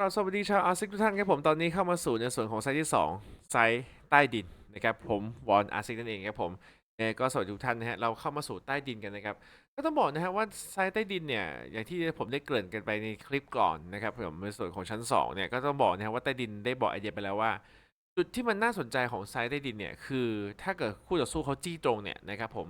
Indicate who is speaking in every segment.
Speaker 1: ครับสวัสดีชาวอาร์ซิกทุกท่านครับผมตอนนี้เข้ามาสู่ในส่วนของไซต์ที่ 2 ไซต์ใต้ดินนะครับผมวอนอาร์ซิกนั่นเองครับผมเอ่ก็สวัสดีทุกท่านนะฮะเราเข้ามาสู่ใต้ดินกันนะครับก็ต้องบอกนะฮะว่าไซต์ใต้ดินเนี่ยอย่างที่ผมได้เกริ่นกันไปในคลิปก่อนนะครับผมในส่วนของชั้น2เนี่ยก็ต้องบอกนะฮะว่าใต้ดินได้บอกไอเดียไปแล้วว่า จุดที่มันน่าสนใจของไซต์ใต้ดินเนี่ยคือถ้าเกิดคู่ต่อสู้เขาจี้ตรงเนี่ยนะครับผม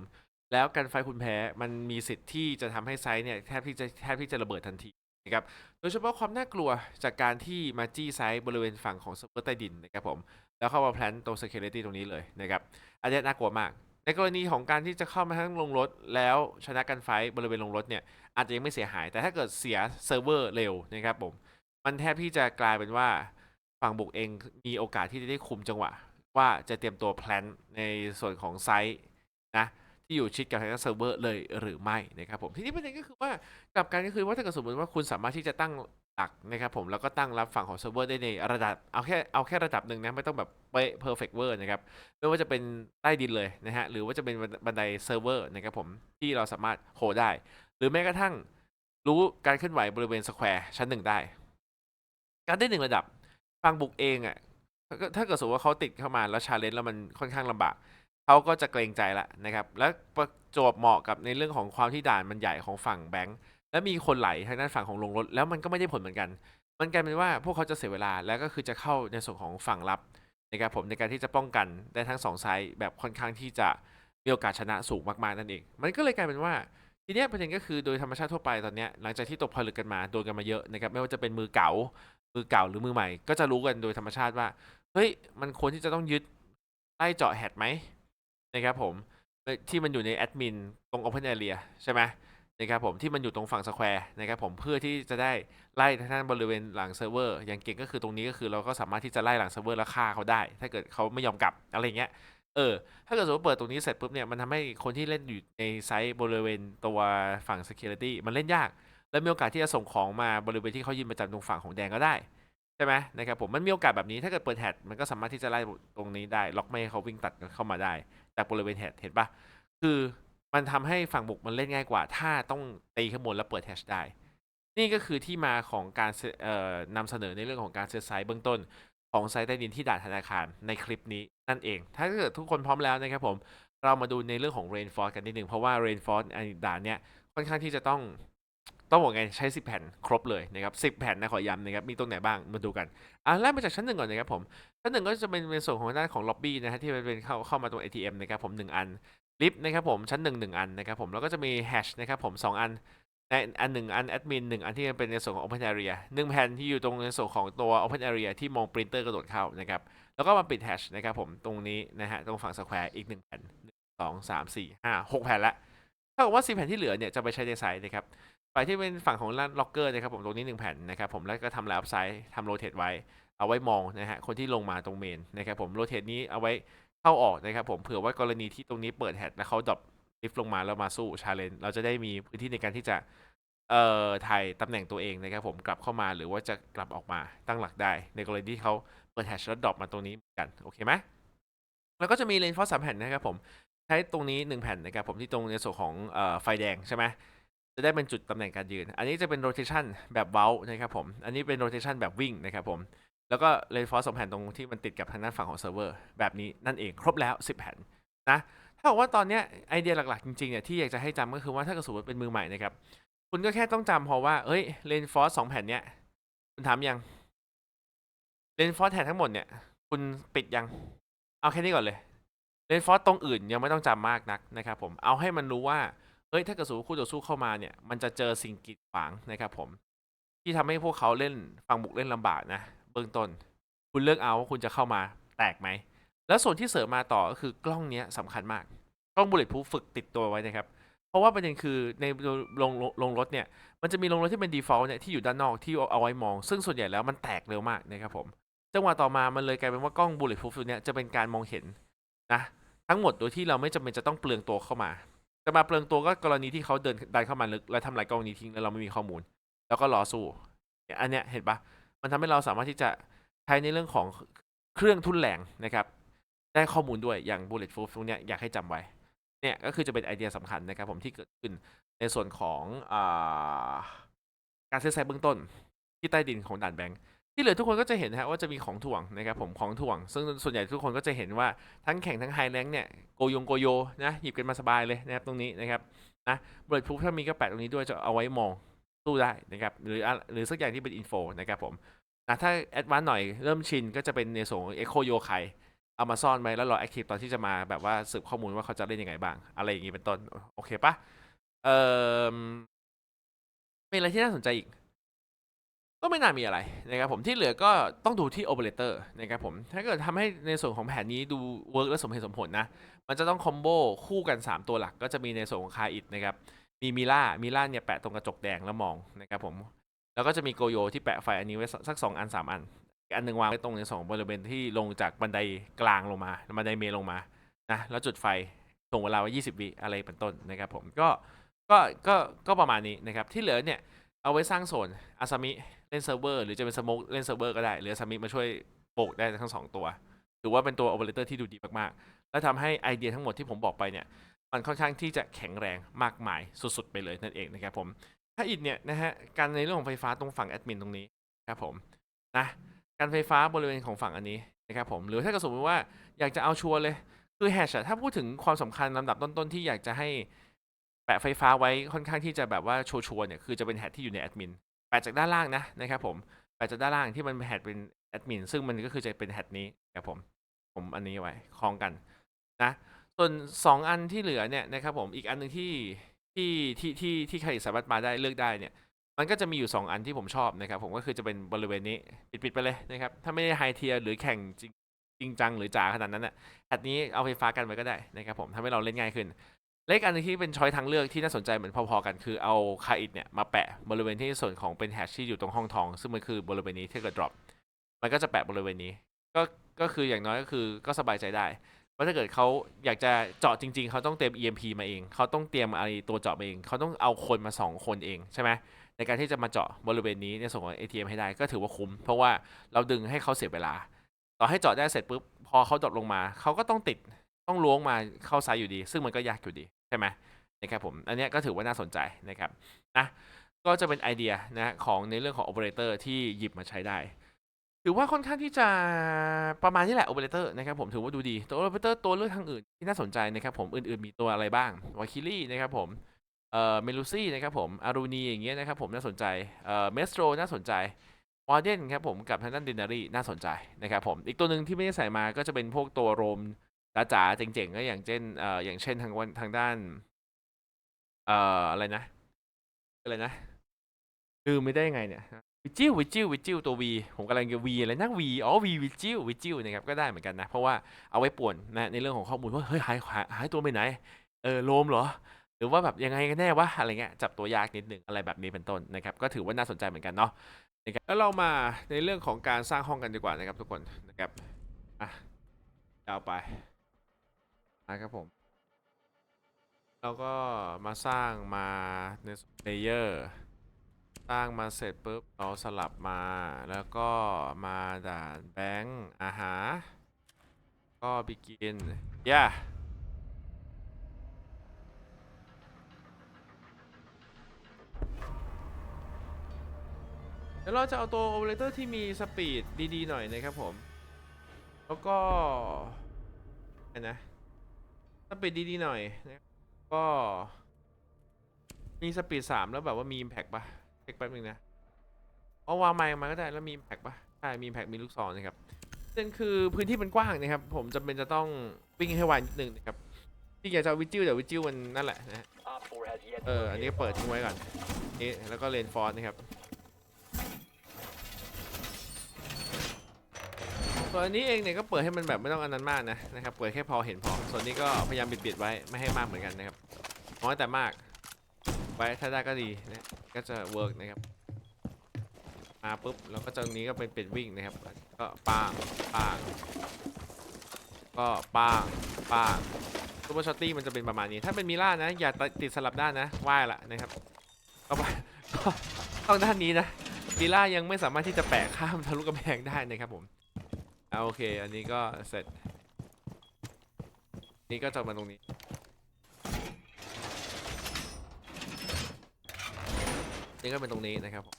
Speaker 1: แล้วการไฟคุณแพ้มันมีสิทธิ์ที่จะทำให้ไซต์เนี่ยแทบที่จะแทบที่จะระเบิดทันที นะครับโดยเฉพาะความน่ากลัวจากการที่มาจี้ไซต์บริเวณฝั่งของเซิร์ฟเวอร์ใต้ดินนะครับผมแล้วเข้ามาแพลนตรง security ตรงนี้เลยนะครับอันนี้น่ากลัวมาก ในกรณีของการที่จะเข้ามาทั้งลงรถ แล้วชนะกันไฟท์บริเวณลงรถเนี่ยอาจจะยังไม่เสียหาย แต่ถ้าเกิดเสียเซิร์ฟเวอร์เร็วนะครับผมมันแทบที่จะกลายเป็นว่าฝั่งบุกเองมีโอกาสที่จะได้คุมจังหวะ ว่าจะเตรียมตัวแพลนในส่วนของไซต์นะ ที่อยู่ชิดกับทางด้านเซิร์ฟเวอร์เลยหรือไม่นะครับผมทีนี้ประเด็นก็คือว่ากลับกันก็คือว่าถ้าเกิดสมมติว่าคุณสามารถที่จะตั้งหลักนะครับผมแล้วก็ตั้งรับฝั่งของเซิร์ฟเวอร์ได้ในระดับเอาแค่เอาแค่ระดับหนึ่งนะไม่ต้องแบบเป๊ะเพอร์เฟกเวอร์นะครับไม่ว่าจะเป็นใต้ดินเลยนะฮะหรือว่าจะเป็นบันไดเซิร์ฟเวอร์นะครับผมที่เราสามารถโฮได้ หรือแม้กระทั่งรู้การเคลื่อนไหวบริเวณสแควร์ชั้นหนึ่งได้ การได้หนึ่งระดับฝั่งบุกเองอะถ้าเกิดถ้าเกิดสมมติว่าเขาติดเข้ามาแล้วชาเลนจ์แล้วมันค่อนข้างลำบาก เขาก็จะเกรงใจละนะครับ และประจวบเหมาะกับในเรื่องของความที่ด่านมันใหญ่ของฝั่งแบงค์และมีคนไหลทางด้านฝั่งของลงรถ แล้วมันก็ไม่ได้ผลเหมือนกัน มันกลายเป็นว่าพวกเขาจะเสียเวลาแล้วก็คือจะเข้าในส่วนของฝั่งรับนะครับผมในการที่จะป้องกันได้ทั้งสองไซด์แบบค่อนข้างที่จะมีโอกาสชนะสูงมากๆนั่นเอง มันก็เลยกลายเป็นว่าทีเนี้ยประเด็นก็คือโดยธรรมชาติทั่วไปตอนเนี้ยหลังจากที่ตกผลึกกันมาโดนกันมาเยอะนะครับไม่ว่าจะเป็นมือเก่ามือเก่าหรือมือใหม่ ก็จะรู้กันโดยธรรมชาติว่าเฮ้ยมันควรที่จะต้องยึดไล่เจาะแฮดไหม นะครับผมที่มันอยู่ในแอดมินตรง Open Area ใช่ไหมนะครับผมที่มันอยู่ตรงฝั่งสแควร์นะครับผมเพื่อที่จะได้ไล่ทางด้านบริเวณหลังเซิร์ฟเวอร์อย่างเก่งก็คือตรงนี้ก็คือเราก็สามารถที่จะไล่หลังเซิร์ฟเวอร์แล้วฆ่าเขาได้ ถ้าเกิดเขาไม่ยอมกลับอะไรเงี้ยเออถ้าเกิดสมมติเปิดตรงนี้เสร็จปุ๊บเนี่ยมันทำให้คนที่เล่นอยู่ในไซต์บริเวณตัวฝั่ง Security มันเล่นยาก และมีโอกาสที่จะส่งของมาบริเวณที่เขายืนประจำตรงฝั่งของแดงก็ได้ใช่ไหมนะครับผมมันมีโอกาสแบบนี้ถ้าเกิดเปิดแฮดมันก็สามารถที่จะไล่ตรงนี้ได้ล็อกไม่ให้เขาวิ่งตัดเข้ามาได้ จากบริเวณแฮชเห็นปะคือมันทำให้ฝั่งบุกมันเล่นง่ายกว่า ถ้าต้องตีข้างบนแล้วเปิดแฮชได้ นี่ก็คือที่มาของการเซเอ่อนำเสนอในเรื่องของการเซตไซต์เบื้องต้นของไซต์ใต้ดินที่ด่านธนาคารในคลิปนี้นั่นเอง ถ้าเกิดทุกคนพร้อมแล้วนะครับผม เรามาดูในเรื่องของ Rainforce กันนิดหนึ่งเพราะว่า Rainforce อันด่านเนี้ยค่อนข้างที่จะต้อง ต้องบอกไงใช้ 10 แผ่นครบเลยนะครับ10 แผ่นนะขอย้ำนะครับมีตรงไหนบ้างมาดูกันอะเริ่มาจากชั้นหนึ่งก่อนนะครับผมชั้นหนึ่งก็จะเป็นในส่วนของด้านของล็อบบี้นะฮะที่มันเป็นเข้าเข้ามาตรง ATM นะครับผมหนึ่งอันลิฟต์นะครับผมชั้นหนึ่งหนึ่งอันนะครับผมแล้วก็จะมีแฮชนะครับผมสองอันในอันหนึ่งอันแอดมินหนึ่งอันที่เป็นในส่วนของ Open Area หนึ่งแผ่นที่อยู่ตรงในส่วนของตัว Open Area ที่มองปรินเตอร์กระโดดเข้านะครับแล้วก็มาปิดแฮชนะครับผมตรงนี้นะฮะตรงฝั่งสแควร์อีกหนึ่งแผ่นสองสามสี่ห้าหกแผ่นละเท่ากับว่าสี่แผ่นที่เหลือเนี่ยจะไปใช้ในไซต์นะครับ ฝ่ายที่เป็นฝั่งของล็อกเกอร์นะครับผมตรงนี้หนึ่งแผ่นนะครับผมแล้วก็ทำแลอัพไซด์ทำโรเทตไว้ เอาไว้มองนะฮะคนที่ลงมาตรงเมนนะครับผมโรเทตนี้เอาไว้เข้าออกนะครับผมเผื่อว่ากรณีที่ตรงนี้เปิดแฮดแล้วเขาดรอปลิฟต์ลงมาแล้วมาสู้ชาเลนเราจะได้มีพื้นที่ในการที่จะเอ่อถ่ายตำแหน่งตัวเองนะครับผมกลับเข้ามาหรือว่าจะกลับออกมาตั้งหลักได้ ในกรณีที่เขาเปิดแฮชแล้วดรอปมาตรงนี้กันโอเคไหมแล้วก็จะมีเลนฟอสสามแผ่นนะครับผมใช้ตรงนี้หนึ่งแผ่นนะครับผมที่ตรงในส่วนของเอ่อไฟแดงใช่ไหม จะได้เป็นจุดตำแหน่งการยืน อันนี้จะเป็น rotation แบบเว้านะครับผม อันนี้เป็น rotation แบบวิ่งนะครับผม แล้วก็ reinforce สองแผ่นตรงที่มันติดกับทางด้านฝั่งของเซิร์ฟเวอร์แบบนี้นั่นเองครบแล้ว 10 แผ่นนะถ้าบอกว่าตอนนี้ไอเดียหลักๆจริงๆเนี่ยที่อยากจะให้จำก็คือว่าถ้ากิดสมมติเป็นมือใหม่นะครับคุณก็แค่ต้องจำพอว่าเอ้ย reinforce สองแผ่นเนี้ยคุณถามยัง reinforce แผ่นทั้งหมดเนี่ยคุณปิดยัง เอาแค่นี้ก่อนเลย reinforce ตรงอื่นยังไม่ต้องจำมากนักนะครับผมเอาให้มันรู้ว่า เฮ้ยถ้าเกิดสมมติคู่ต่อสู้เข้ามาเนี่ยมันจะเจอสิ่งกีดขวางนะครับผม ที่ทำให้พวกเขาเล่นฟังบุกเล่นลำบากนะเบื้องต้น คุณเลือกเอาว่าคุณจะเข้ามาแตกไหม แล้วส่วนที่เสริมมาต่อก็คือกล้องเนี้ยสำคัญมาก กล้องบุลเลตพูฝึกติดตัวไว้นะครับ เพราะว่าประเด็นคือในลงงงรถเนี่ยมันจะมีลงรถที่เป็น default เนี่ยที่อยู่ด้านนอกที่เอาไว้มอง ซึ่งส่วนใหญ่แล้วมันแตกเร็วมากนะครับผมจังหวะต่อมามันเลยกลายเป็นว่ากล้องบุลเลตพูตัวเนี้ยจะเป็นการมองเห็นนะทั้งหมดโดยที่เราไม่จำเป็นจะต้องเปลืองตัวเข้ามา จะมาเปลืองตัวก็กรณีที่เขาเดินดันเข้ามาลึกแล้วทำลายกล้องนี้ทิ้งแล้วเราไม่มีข้อมูล แล้วก็รอสู่อันเนี้ยเห็นปะมันทำให้เราสามารถที่จะใช้ในเรื่องของเครื่องทุนแรงนะครับ ได้ข้อมูลด้วยอย่าง bulletproof ตรงเนี้ยอยากให้จำไว้ เนี่ยก็คือจะเป็นไอเดียสำคัญนะครับ ผมที่เกิดขึ้นในส่วนของอการเซตไซต์เบื้องต้นที่ใต้ดินของด่านแบงค์ ที่เหลือทุกคนก็จะเห็นนะฮะว่าจะมีของถ่วงนะครับผมของถ่วง ซึ่งส่วนใหญ่ทุกคนก็จะเห็นว่าทั้งแข่งทั้งไฮแรงเนี่ยโกยงโกโยนะหยิบกันมาสบายเลยนะครับตรงนี้นะครับนะบริษัทถ้ามีก็แปะตรงนี้ด้วยจะเอาไว้มองสู้ได้นะครับหรือหรือสักอย่างที่เป็นอินโฟนะครับผมนะถ้าแอดวานซ์หน่อยเริ่มชินก็จะเป็นในส่วนของเอ็กโคโยไคเอามาซ่อนไว้แล้วรอแอคทีฟตอนที่จะมาแบบว่าสืบข้อมูลว่าเขาจะเล่นยังไงบ้าง อะไรอย่างนี้เป็นต้น โอเคปะเอ่อมีอะไรที่น่าสนใจอีก ก็ไม่น่ามีอะไรนะครับผมที่เหลือก็ต้องดูที่โอเปอเรเตอร์นะครับผมถ้าเกิดทำให้ในส่วนของแผนนี้ดูเวิร์กและสมเหตุสมผลนะ มันจะต้องคอมโบคู่กัน 3 ตัวหลักก็จะมีในส่วนของคาอิดนะครับมีมิล่ามิล่าเนี่ยแปะตรงกระจกแดงแล้วมองนะครับผมแล้วก็จะมีโกโยที่แปะไฟอันนี้ไว้สัก 2 อัน 3 อัน อันหนึ่งวางไว้ตรงในสองบริเวณที่ลงจากบันไดกลางลงมาบันไดเมลงมานะแล้วจุดไฟส่งเวลาไว้20วิอะไรเป็นต้นนะครับผมก็ก็ก็ก็ประมาณนี้นะครับที่เหลือเนี่ยเอาไว้สร้างโซนอาซามิ เล่นเซิร์ฟเวอร์หรือจะเป็นสโมกเล่นเซิร์ฟเวอร์ก็ได้ หรืออาซามิมาช่วยโบกได้ทั้งสองตัวถือว่าเป็นตัวโอเปอเรเตอร์ที่ดูดีมากๆ และทำให้ไอเดียทั้งหมดที่ผมบอกไปเนี่ย มันค่อนข้างที่จะแข็งแรงมากมายสุดๆ ไปเลยนั่นเองนะครับผมถ้าอิดเนี่ยนะฮะการในเรื่องของไฟฟ้าตรงฝั่งแอดมินตรงนี้ครับผมนะการไฟฟ้าบริเวณของฝั่งอันนี้นะครับผมหรือถ้ากิดสมมติว่าอยากจะเอาชัวร์เลยคือแฮชอะถ้าพูดถึงความสำคัญลำดับต้นๆที่อยากจะให้แปะไฟฟ้าไว้ค่อนข้างที่จะแบบว่าชัวร์ๆเนี่ยคือจะเป็นแฮชที่อยู่ในแอดมิน แปะจากด้านล่างนะนะครับผมแปะจากด้านล่างที่มันแฮชเป็นแอดมินซึ่งมันก็คือจะเป็นแฮชนี้ครับผมผมอันนี้ไว้คล้องกันนะส่วน 2 อันที่เหลือเนี่ยนะครับผมอีกอันหนึ่งที่ที่ที่ที่ที่ใครสามารถมาได้เลือกได้เนี่ยมันก็จะมีอยู่ 2 อันที่ผมชอบนะครับผมก็คือจะเป็นบริเวณนี้ปิดๆไปเลยนะครับถ้าไม่ได้ไฮเทียหรือแข่งจริงจริงจังหรือจ๋าขนาดนั้นน่ะแอดนี้เอาไฟฟ้ากันไว้ก็ได้นะครับผมทำให้เราเล่นง่ายขึ้น เลขอันนึงที่เป็นช้อยทางเลือกที่น่าสนใจเหมือนพอๆกันคือเอาคาอิดเนี่ยมาแปะบริเวณที่ส่วนของเป็นแฮชที่อยู่ตรงห้องทอง ซึ่งมันคือบริเวณนี้ที่เกิด drop มันก็จะแปะบริเวณนี้ ก็ก็คืออย่างน้อยก็คือก็สบายใจได้ว่าถ้าเกิดเขาอยากจะเจาะจริง ๆ เขาต้องเตรียม EMP มาเอง เขาต้องเตรียมอะไรตัวเจาะมาเอง เขาต้องเอาคนมา 2 คนเองใช่ไหมในการที่จะมาเจาะบริเวณนี้ในส่วนของ ATM ให้ได้ก็ถือว่าคุ้ม เพราะว่าเราดึงให้เขาเสียเวลา ต่อให้เจาะได้เสร็จปุ๊บพอเขาดรอปลงมา เขาก็ต้องติดต้องล้วงมาเข้าซ้ายอยู่ดี ซึ่งมันก็ยากอยู่ดี ใช่ไหมนะครับผม อันนี้ก็ถือว่าน่าสนใจนะครับนะก็จะเป็นไอเดียนะของในเรื่องของโอเปอเรเตอร์ที่หยิบมาใช้ได้ ถือว่าค่อนข้างที่จะประมาณนี้แหละโอเปอเรเตอร์นะครับผมถือว่าดูดีตัวโอเปอเรเตอร์ตัวเลือกทางอื่นที่น่าสนใจนะครับผมอื่นๆมีตัวอะไรบ้างวาคิลี่นะครับผมเอ่อเมลูซี่นะครับผมอารูนีอย่างเงี้ยนะครับผมน่าสนใจเอ่อเมสโตรน่าสนใจวาเดนครับผมกับทางด้านดินารีน่าสนใจนะครับผมอีกตัวหนึ่งที่ไม่ได้ใส่มาก็จะเป็นพวกตัวโรม จ๋าๆเจ๋งๆก็อย่างเช่นเอ่ออย่างเช่นทางวันทางด้าน เอ่ออะไรนะอะไรนะลืมไม่ได้ยังไงเนี่ยวิจิววิจิววิจิวตัว V ผมกำลังจะ V อะไรนะ V อ๋อ V วิจิววิจิวนะครับก็ได้เหมือนกันนะ เพราะว่าเอาไว้ป่วนนะในเรื่องของข้อมูลว่าเฮ้ยหายหายหายตัวไปไหนเออโลมเหรอ หรือว่าแบบยังไงกันแน่วะอะไรเงี้ยจับตัวยากนิดหนึ่งอะไรแบบนี้เป็นต้นนะครับก็ถือว่าน่าสนใจเหมือนกันเนาะนะครับแล้วเรามาในเรื่องของการสร้างห้องกันดีกว่านะครับทุกคนนะครับอะยาวไป นะครับผมเราก็มาสร้างมาในเลเยอร์สร้างมาเสร็จปุ๊บเราสลับมาแล้วก็มาด่านแบงค์อาหา ก็บิกินย่าเดี๋ยวเราจะเอาตัวโอเปอเรเตอร์ที่มีสปีดดี ๆ หน่อยนะครับผม แล้วก็อันนะ สปีดดีๆหน่อยนะก็มีสปีดสามแล้วแบบว่ามี impact ปะเช็คแป๊บนึงนะเอาวางไมค์มาก็ได้แล้วมีแพ็กปะใช่มีแพ็กมีลูกศรนะครับประเด็นคือพื้นที่มันกว้างนะครับ ผมจำเป็นจะต้องวิ่งให้ไวนิดนึงนะครับที่อยากจะเอาวิจิวแต่วิจิวมันนั่นแหละนะฮะ
Speaker 2: Op 4 has yet
Speaker 1: เอออันนี้ก็เปิดทิ้งไว้ก่อนนี่แล้วก็เลนฟอร์นะครับ ส่วนอันนี้เองเนี่ยก็เปิดให้มันแบบไม่ต้องอันนั้นมากนะนะครับเปิดแค่พอเห็นพอ ส่วนนี้ก็พยายามปิดๆไว้ไม่ให้มากเหมือนกันนะครับน้อยแต่มากไว้ถ้าได้ก็ดีนะก็จะเวิร์กนะครับมาปุ๊บแล้วก็ตรงนี้ก็เป็นเป็ดวิ่งนะครับ ก็ป้างป้างก็ป้างป้างซูเปอร์ช็อตตี้มันจะเป็นประมาณนี้ ถ้าเป็นมิล่านะ อย่าติดสลับด้านนะว่ายละนะครับก็ไปต้องด้านนี้นะมิล่ายังไม่สามารถที่จะแปะข้ามทะลุกำแพงได้นะครับผม อาโอเค อันนี้ก็เสร็จ นี่ก็จะมาตรงนี้ นี่ก็เป็นตรงนี้นะครับผม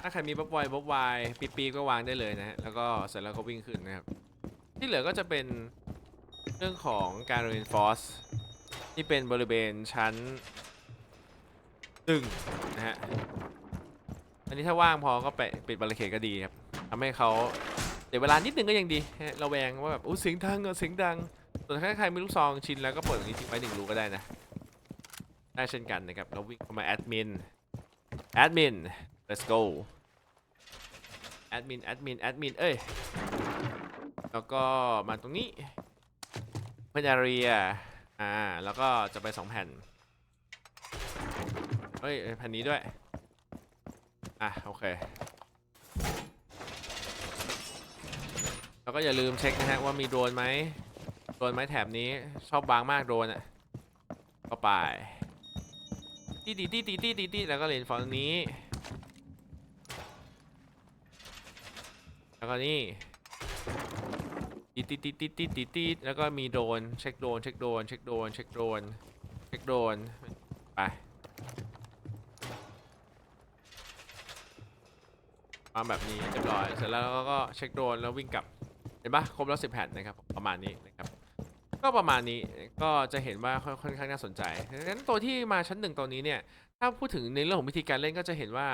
Speaker 1: ถ้าใครมีบ๊อบไวบ๊อบไวปีปีก็วางได้เลยนะฮะ แล้วก็เสร็จแล้วก็วิ่งขึ้นนะครับ ที่เหลือก็จะเป็นเรื่องของการ reinforce ที่เป็นบริเวณชั้นหนึ่งนะฮะ นนี้ถ้าว่างพอก็ไปปิดบาริเคดก็ดีครับทำให้เขาเดี๋ยวเวลานิดนึงก็ยังดีฮะระแวงว่าแบบอู้เสียงดังเสียงดังส่วนถ้าใครมีลูกซองชินแล้วก็เปิดตรงนี้ทิ้งไว้หนึ่งรูก็ได้นะได้เช่นกันนะครับเราวิ่งเข้ามาแอดมินแอดมิน let's go แอดมินแอดมินแอดมินเอ้ยแล้วก็มาตรงนี้เป็น area อ่าแล้วก็จะไปสองแผ่นเฮ้ยแผ่นนี้ด้วย อะโอเค แล้วก็อย่าลืมเช็คนะฮะว่ามีโดรนไหมโดรนไหมแถบนี้ชอบบางมากโดรนอะก็ไปตีตีตีตีตีตีตีแล้วก็เลนฝั่งนี้ แล้วก็นี่ตีตีตีตีตีตีตีแล้วก็มีโดนเช็คโดนเช็คโดนเช็คโดนเช็คโดนเช็คโดนไป มาแบบนี้เรียบร้อย เสร็จแล้วก็เช็คโดนแล้ววิ่งกลับ เห็นปะครบแล้วสิบแผ่นนะครับ ประมาณนี้นะครับ ก็ประมาณนี้ก็จะเห็นว่าค่อนค่อนข้างน่าสนใจดังนั้นตัวที่มาชั้นหนึ่งตัวนี้เนี่ย ถ้าพูดถึงในเรื่องของวิธีการเล่นก็จะเห็นว่า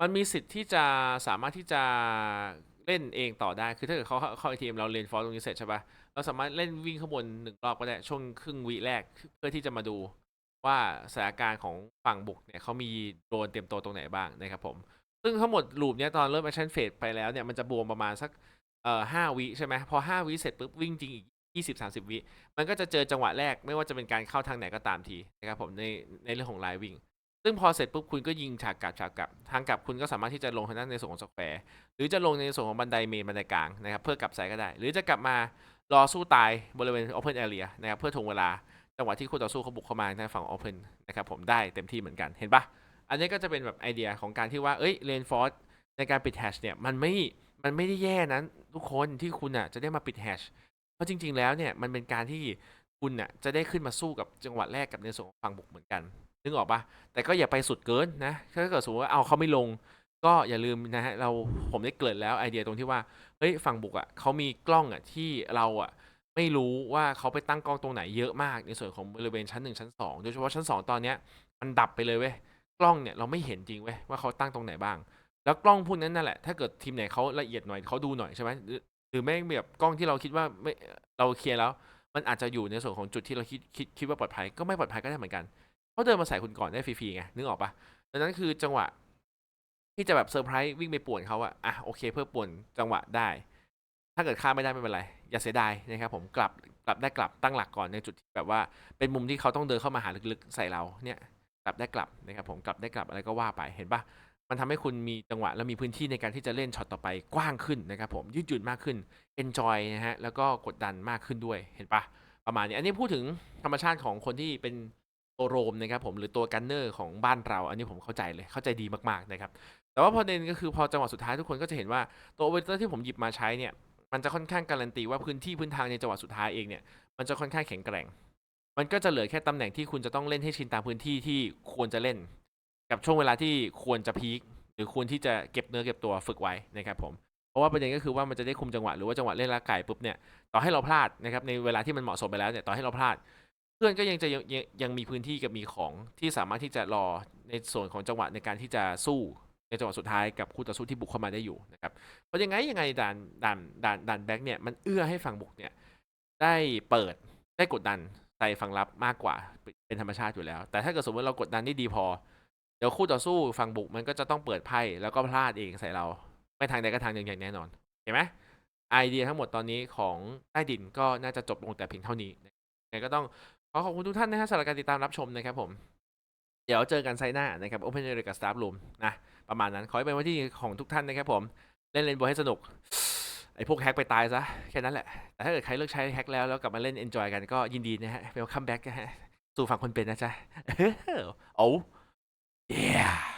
Speaker 1: มันมีสิทธิ์ที่จะสามารถที่จะเล่นเองต่อได้ คือถ้าเกิดเขาเข้าไอทีมเราเรียนฟอร์ตรงนี้เสร็จใช่ปะเราสามารถเล่นวิ่งข้างบนหนึ่งรอบก็ได้ช่วงครึ่งวิแรกเพื่อที่จะมาดูว่าสถานการณ์ของฝั่งบุกเนี่ยเขามีโดนเตรียมตัวตรงไหนบ้างนะครับผม ซึ่งทั้งหมดลูปเนี้ยตอนเริ่มแอคชั่นเฟสไปแล้วเนี่ยมันจะบวมประมาณสักเอ่อห้าวิใช่ไหมพอห้าวิเสร็จปุ๊บวิ่งจริงอีกยี่สิบสามสิบวิมันก็จะเจอจังหวะแรกไม่ว่าจะเป็นการเข้าทางไหนก็ตามทีนะครับผมในในเรื่องของไลน์วิ่ง ซึ่งพอเสร็จปุ๊บคุณก็ยิงฉากกลับฉากกลับ ทางกลับคุณก็สามารถที่จะลงทางด้านในส่วนของสแควร์หรือจะลงในส่วนของบันไดเมนบันไดกลางนะครับเพื่อกลับสายก็ได้ หรือจะกลับมารอสู้ตายบริเวณ Open Area นะครับเพื่อทวงเวลาจังหวะที่คู่ต่อสู้เขาบุกเข้ามาในฝั่ง Open นะครับผมได้เต็มที่เหมือนกันเห็นปะ อันนี้ก็จะเป็นแบบไอเดียของการที่ว่า เอ้ยเลนฟอร์สในการปิดแฮชเนี่ยมันไม่มันไม่ได้แย่นะทุกคนที่คุณอะจะได้มาปิดแฮชเพราะจริง ๆ แล้วเนี่ยมันเป็นการที่คุณน่ะจะได้ขึ้นมาสู้กับจังหวะแรกกับในส่วนของฝั่งบุกเหมือนกันนึกออกปะแต่ก็อย่าไปสุดเกินนะถ้าเกิดสมมติว่าเอาเขาไม่ลง ก็อย่าลืมนะฮะเราผมได้เกิดแล้วไอเดียตรงที่ว่าเฮ้ยฝั่งบุกอะเขามีกล้องอะที่เราอะไม่รู้ว่าเขาไปตั้งกล้องตรงไหนเยอะมากในส่วนของบริเวณชั้นหนึ่งชั้นสองโดยเฉพาะชั้นสองตอนเนี้ยมันดับไปเลยเว้ย ล้องเนี่ยเราไม่เห็นจริงเว้ยว่าเขาตั้งตรงไหนบ้าง แล้วกล้องพวกนั้นนั่นแหละถ้าเกิดทีมไหนเขาละเอียดหน่อยเขาดูหน่อยใช่ไหมหรือหรือแม่งแบบกล้องที่เราคิดว่าไม่เราเคลียร์แล้ว มันอาจจะอยู่ในส่วนของจุดที่เราคิดคิดคิดว่าปลอดภัยก็ไม่ปลอดภัยก็ได้เหมือนกันเขาเดินมาใส่คุณก่อนได้ฟรีๆไงนึกออกปะดังนั้นคือจังหวะที่จะแบบเซอร์ไพรส์วิ่งไปป่วนเขาอะอะโอเค เพื่อป่วนจังหวะได้ ถ้าเกิดฆ่าไม่ได้ไม่เป็นไร อย่าเสียดายนะครับผมกลับกลับได้กลับตั้งหลักก่อนในจุดที่แบบว่าเป็นมุมที่เขาต้องเดินเข้ามาหาลึกๆใส่เราเนี่ย กลับได้กลับนะครับผมกลับได้กลับอะไรก็ว่าไปเห็นปะมันทำให้คุณมีจังหวะและมีพื้นที่ในการที่จะเล่นช็อตต่อไปกว้างขึ้นนะครับผมยืดหยุ่นมากขึ้น enjoy นะฮะแล้วก็กดดันมากขึ้นด้วยเห็นปะประมาณนี้ อันนี้พูดถึงธรรมชาติของคนที่เป็นตัวโรมนะครับผมหรือตัวกันเนอร์ของบ้านเรา อันนี้ผมเข้าใจเลยเข้าใจดีมากๆนะครับแต่ว่าประเด็นก็คือพอจังหวะสุดท้ายทุกคนก็จะเห็นว่าตัวเวอร์เตอร์ที่ผมหยิบมาใช้เนี่ยมันจะค่อนข้างการันตีว่าพื้นที่พื้นทางในจังหวะสุดท้ายเองเนี่ยมันจะค่อนข้างแข็งแกร่ง มันก็จะเหลือแค่ตำแหน่งที่คุณจะต้องเล่นให้ชินตามพื้นที่ที่ควรจะเล่น กับช่วงเวลาที่ควรจะพีคหรือควรที่จะเก็บเนื้อเก็บตัวฝึกไว้นะครับผมเพราะว่าประเด็นก็คือว่ามันจะได้คุมจังหวะหรือว่าจังหวะเล่นละไก่ปุ๊บเนี่ยต่อให้เราพลาดนะครับในเวลาที่มันเหมาะสมไปแล้วเนี่ยต่อให้เราพลาด เพื่อนก็ยังจะยังยังมีพื้นที่กับมีของที่สามารถที่จะรอในส่วนของจังหวะในการที่จะสู้ในจังหวะสุดท้ายกับคู่ต่อสู้ที่บุกเข้ามาได้อยู่นะครับเพราะยังไงยังไงด่านด่านด่านด่านแบ็กเนี่ยมันเอื้อให้ฝั่งบุกเนี่ยได้เปิดได้กดดัน ใส่ฝั่งรับมากกว่าเป็นธรรมชาติอยู่แล้ว แต่ถ้าเกิดสมมติเรากดดันได้ดีพอ เดี๋ยวคู่ต่อสู้ฝั่งบุกมันก็จะต้องเปิดไพ่แล้วก็พลาดเองใส่เราไม่ทางใดก็ทางหนึ่งอย่างแน่นอนเห็นไหมไอเดียทั้งหมดตอนนี้ของใต้ดินก็น่าจะจบลงแต่เพียงเท่านี้ไงก็ต้องขอขอบคุณทุกท่านนะฮะสำหรับการติดตามรับชมนะครับผม เดี๋ยวเจอกันไซหน้านะครับ Open Air กับ Staff Room นะประมาณนั้นขอให้เป็นวันที่ของทุกท่านนะครับผม เล่นเลนโบให้สนุก ไอ้พวกแฮกไปตายซะแค่นั้นแหละ แต่ถ้าเกิดใครเลิกใช้แฮกแล้วแล้วกลับมาเล่นเอนจอยกันก็ยินดีนะฮะเป็นคัมแบ็กนะฮะ สู่ฝั่งคนเป็นนะจ๊ะโอ้ yeah